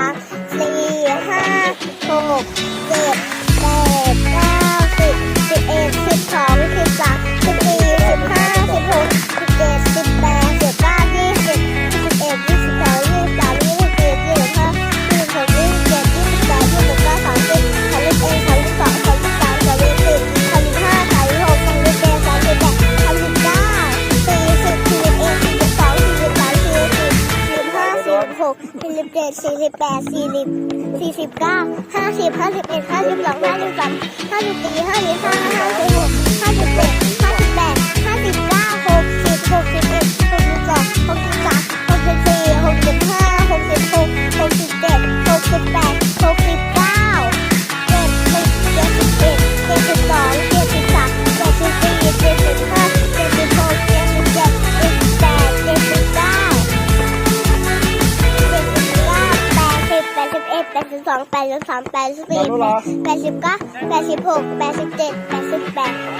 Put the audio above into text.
ามสี่ห้าหกเจ็ดแปด สี่สิบเจ็ดสี่สิบแปดสี่สิบสี่สิบเก้าห้าสิบห้าสิบเอ็ดห้าสิบสองห้าสิบสามห้าสิบสี่ห้าสิบห้า แปดสิบสองแปดสิบสามแปดสิบสี่แปดสิบเก้าแปดสิบหกแปดสิบเจ็ดแปดสิบแปด